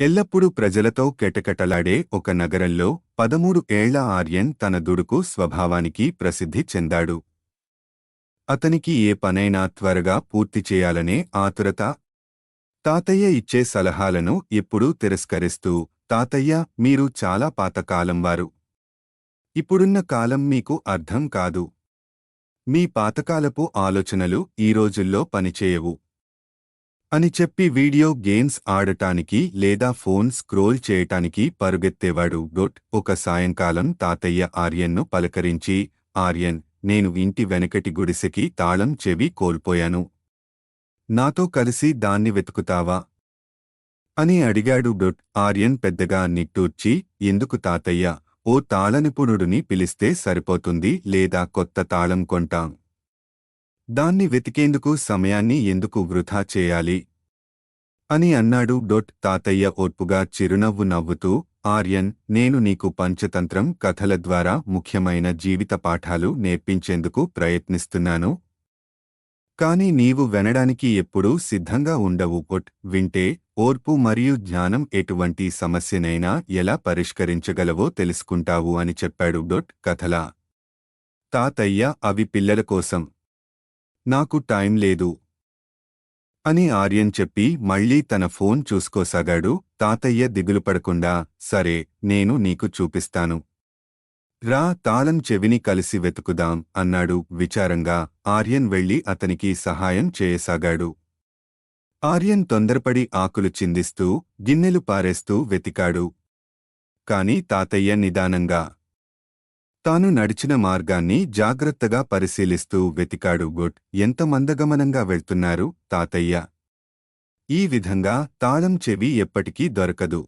ఎల్లప్పుడూ ప్రజలతో కెటకెటలాడే ఒక నగరంలో పదమూడు ఏళ్ళ ఆర్యన్ తన దుడుకు స్వభావానికి ప్రసిద్ధి చెందాడు. అతనికి ఏ పనైనా త్వరగా పూర్తి చేయాలనే ఆతురత తాతయ్య ఇచ్చే సలహాలను ఎప్పుడూ తిరస్కరిస్తూ తాతయ్య మీరు చాలా పాతకాలం వారు. ఇప్పుడున్న కాలం మీకు అర్థం కాదు. మీ పాతకాలపు ఆలోచనలు ఈ రోజుల్లో పనిచేయవు. అని చెప్పి వీడియో గేమ్స్ ఆడటానికి లేదా ఫోన్ స్క్రోల్ చేయటానికి పరుగెత్తేవాడు. డొట్ ఒక సాయంకాలం తాతయ్య ఆర్యన్ను పలకరించి ఆర్యన్ నేను ఇంటి వెనకటి గుడిసెకి తాళం చెవి కోల్పోయాను. నాతో కలిసి దాన్ని వెతుకుతావా అని అడిగాడు డొట్. ఆర్యన్ పెద్దగా నిట్టూర్చి ఎందుకు తాతయ్య? ఓ తాళనిపుణుడిని పిలిస్తే సరిపోతుంది లేదా కొత్త తాళం కొంటాం. దాన్ని వెతికేందుకు సమయాన్ని ఎందుకు వృధా చేయాలి? అని అన్నాడు డొట్ తాతయ్య ఓర్పుగా చిరునవ్వు నవ్వుతూ ఆర్యన్ నేను నీకు పంచతంత్రం కథల ద్వారా ముఖ్యమైన జీవిత పాఠాలు నేర్పించేందుకు ప్రయత్నిస్తున్నాను. కాని నీవు వినడానికి ఎప్పుడూ సిద్ధంగా ఉండవు ఒట్ వింటే ఓర్పు మరియు జ్ఞానం ఎటువంటి సమస్యనైనా ఎలా పరిష్కరించగలవో తెలుసుకుంటావు అని చెప్పాడు డొట్ కథలా. తాతయ్య అవి పిల్లల కోసం నాకు టైం లేదు. అని ఆర్యన్ చెప్పి మళ్ళీ తన ఫోన్ చూసుకోసాగాడు. తాతయ్య దిగులు పడకుండా సరే నేను నీకు చూపిస్తాను. రా తాళం చెవిని కలిసి వెతుకుదాం అన్నాడు విచారంగా. ఆర్యన్ వెళ్ళి అతనికి సహాయం చేయసాగాడు. ఆర్యన్ తొందరపడి ఆకులు చిందిస్తూ గిన్నెలు పారేస్తూ వెతికాడు. కాని తాతయ్య నిదానంగా తాను నడిచిన మార్గాన్ని జాగ్రత్తగా పరిశీలిస్తూ వెతికాడు గుడ్ ఎంత మందగమనంగా వెళ్తున్నారు తాతయ్య? ఈ విధంగా తాళం చెవి ఎప్పటికీ దొరకదు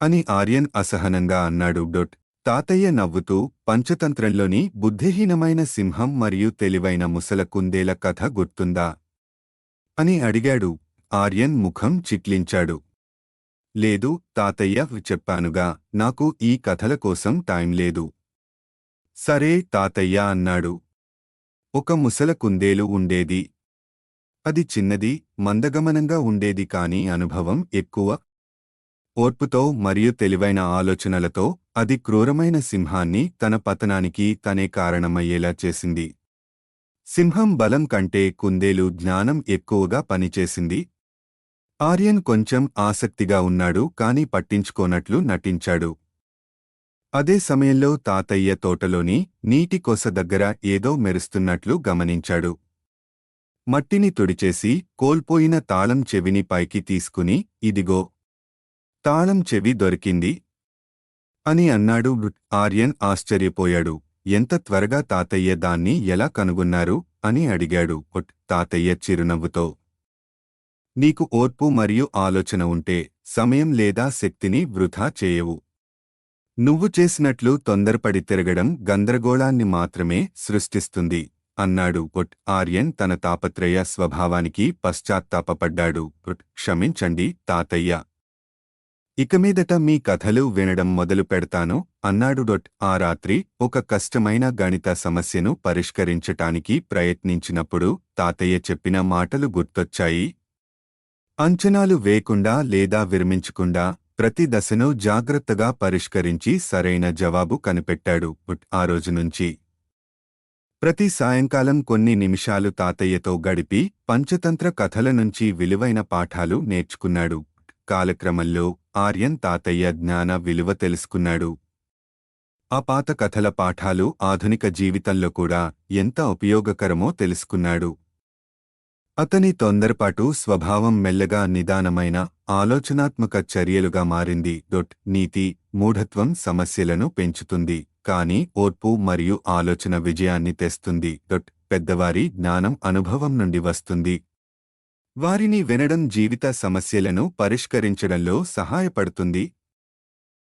అని ఆర్యన్ అసహనంగా అన్నాడు డొట్ తాతయ్య నవ్వుతూ పంచతంత్రంలోని బుద్ధిహీనమైన సింహం మరియు తెలివైన ముసల కుందేల కథ గుర్తుందా? అని అడిగాడు. ఆర్యన్ ముఖం చిట్లించాడు. లేదు తాతయ్య చెప్పానుగా నాకు ఈ కథల కోసం టైం లేదు. సరే తాతయ్య అన్నాడు. ఒక ముసల కుందేలు ఉండేది. అది చిన్నది మందగమనంగా ఉండేది కాని అనుభవం ఎక్కువ. ఓర్పుతో మరియు తెలివైన ఆలోచనలతో అది క్రూరమైన సింహాన్ని తన పతనానికి తనే కారణమయ్యేలా చేసింది. సింహం బలం కంటే కుందేలు జ్ఞానం ఎక్కువగా పనిచేసింది. ఆర్యన్ కొంచెం ఆసక్తిగా ఉన్నాడు కాని పట్టించుకోనట్లు నటించాడు. అదే సమయంలో తాతయ్య తోటలోని నీటి కొస దగ్గర ఏదో మెరుస్తున్నట్లు గమనించాడు. మట్టిని తుడిచేసి కోల్పోయిన తాళం చెవిని పైకి తీసుకుని ఇదిగో. తాళం చెవి దొరికింది. అని అన్నాడు ఆర్యన్ ఆశ్చర్యపోయాడు. ఎంత త్వరగా తాతయ్య దాన్ని ఎలా కనుగొన్నారు అని అడిగాడు ఒట్ తాతయ్య చిరునవ్వుతో. నీకు ఓర్పు మరియు ఆలోచన ఉంటే సమయం లేదా శక్తిని వృధా చేయవు. నువ్వు చేసినట్లు తొందరపడి తిరగడం గందరగోళాన్ని మాత్రమే సృష్టిస్తుంది అన్నాడు ఒట్ ఆర్యన్ తన తాపత్రయ స్వభావానికి పశ్చాత్తాపపడ్డాడు. క్షమించండి తాతయ్య. ఇక మీదట మీ కథలు వినడం మొదలు పెడతాను అన్నాడు డొట్. ఆ రాత్రి ఒక కష్టమైన గణిత సమస్యను పరిష్కరించటానికి ప్రయత్నించినప్పుడు తాతయ్య చెప్పిన మాటలు గుర్తొచ్చాయి. అంచనాలు వేయకుండా లేదా విరమించకుండా ప్రతి దశను జాగ్రత్తగా పరిష్కరించి సరైన జవాబు కనిపెట్టాడు బుట్ ఆ రోజు నుంచి. ప్రతి సాయంకాలం కొన్ని నిమిషాలు తాతయ్యతో గడిపి పంచతంత్ర కథల నుంచి విలువైన పాఠాలు నేర్చుకున్నాడు కాలక్రమంలో ఆర్యన్ తాతయ్య జ్ఞాన విలువ తెలుసుకున్నాడు. ఆ పాత కథల పాఠాలు ఆధునిక జీవితంలో కూడా ఎంత ఉపయోగకరమో తెలుసుకున్నాడు. అతని తొందరపాటు స్వభావం మెల్లగా నిదానమైన ఆలోచనాత్మక చర్యలుగా మారింది. డొట్ నీతి మూఢత్వం సమస్యలను పెంచుతుంది. కానీ ఓర్పు మరియు ఆలోచన విజయాన్ని తెస్తుంది. డొట్ పెద్దవారి జ్ఞానం అనుభవం నుండి వస్తుంది. వారిని వినడం జీవిత సమస్యలను పరిష్కరించడంలో సహాయపడుతుంది.